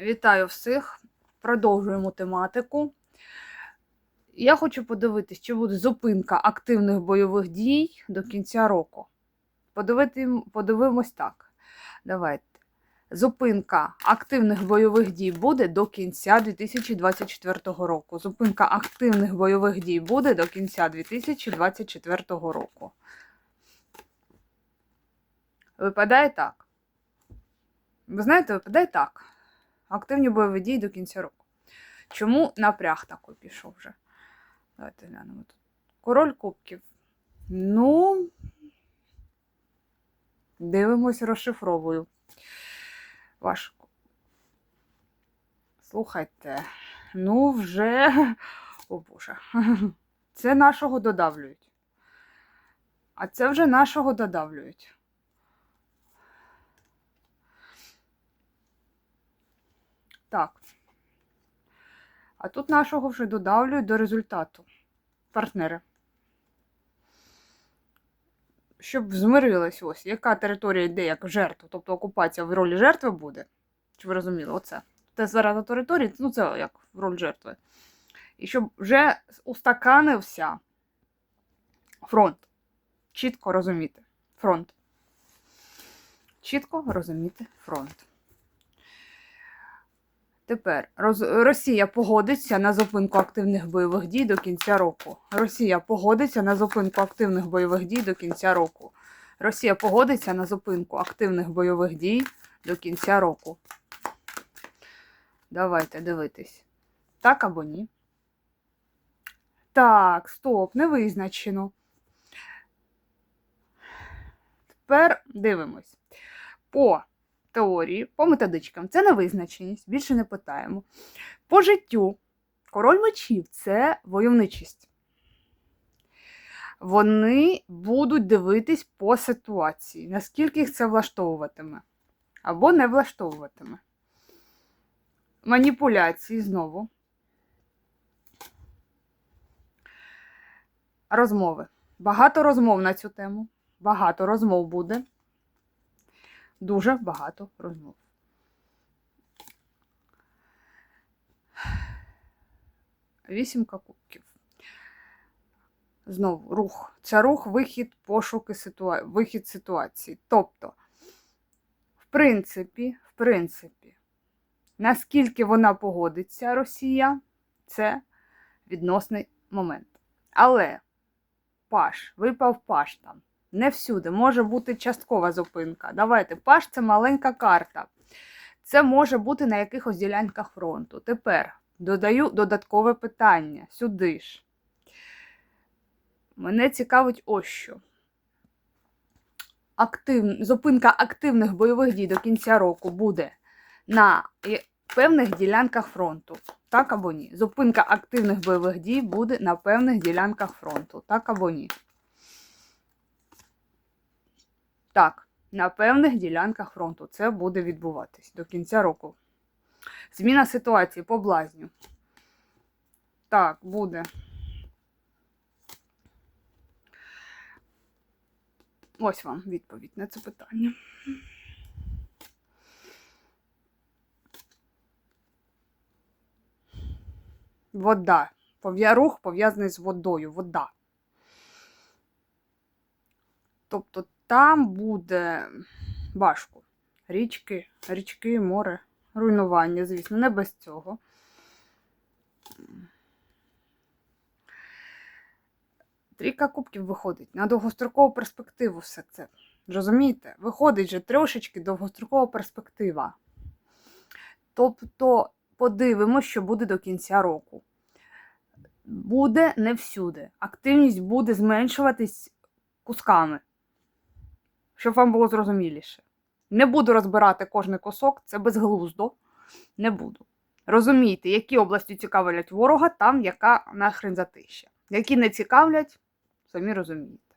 Вітаю всіх. Продовжуємо тематику. Я хочу подивитись, чи буде зупинка активних бойових дій до кінця року. Подивити, подивимось так. Давайте. Зупинка активних бойових дій буде до кінця 2024 року. Зупинка активних бойових дій буде до кінця 2024 року. Випадає так. Ви знаєте, випадає так. Активні бойові дії до кінця року. Чому напряг такий пішов вже? Давайте глянемо тут. Король кубків. Ну, дивимось, розшифровую. Важко. Слухайте, ну вже. О Боже. Це нашого додавлюють. А це вже нашого додавлюють. Так. А тут нашого вже додавлюють до результату. Партнери. Щоб змирились ось, яка територія йде як жертва, тобто окупація в ролі жертви буде. Чи ви розуміли? Оце. Те зараз на території, ну це як в роль жертви. І щоб вже устаканився фронт. Чітко розуміти. Фронт. Чітко розуміти фронт. Тепер роз- Росія погодиться на зупинку активних бойових дій до кінця року. Росія погодиться на зупинку активних бойових дій до кінця року. Росія погодиться на зупинку активних бойових дій до кінця року. Давайте дивитись. Так або ні. Так, стоп, не визначено. Тепер дивимось. По теорії, по методичкам це невизначеність, більше не питаємо. По життю король мечів це войовничість. Вони будуть дивитись по ситуації, наскільки їх це влаштовуватиме або не влаштовуватиме. Маніпуляції знову. Розмови. Багато розмов на цю тему. Багато розмов буде. Дуже багато розмов. Вісімка кубків. Знову рух. Це рух, вихід, пошуки ситуа... вихід ситуації. Тобто, в принципі, в принципі, наскільки вона погодиться, Росія, це відносний момент. Але паш, випав паш там. Не всюди, може бути часткова зупинка. Давайте, паш це маленька карта. Це може бути на якихось ділянках фронту. Тепер додаю додаткове питання сюди ж. Мене цікавить ось що. Актив... Зупинка активних бойових дій до кінця року буде на е, певних ділянках фронту. Так або ні. Зупинка активних бойових дій буде на певних ділянках фронту. Так або ні. Так, на певних ділянках фронту це буде відбуватись до кінця року. Зміна ситуації по блазню. Так, буде. Ось вам відповідь на це питання. Вода. Рух пов'язаний з водою. Вода. Тобто там буде важко. Річки, річки, море, руйнування, звісно, не без цього. Трійка кубків виходить на довгострокову перспективу все це. Розумієте? Виходить же трошечки довгострокова перспектива. Тобто подивимося, що буде до кінця року. Буде не всюди. Активність буде зменшуватись кусками щоб вам було зрозуміліше. Не буду розбирати кожний кусок, це безглуздо. Не буду. Розумійте, які області цікавлять ворога, там яка нахрен затища. Які не цікавлять, самі розумієте.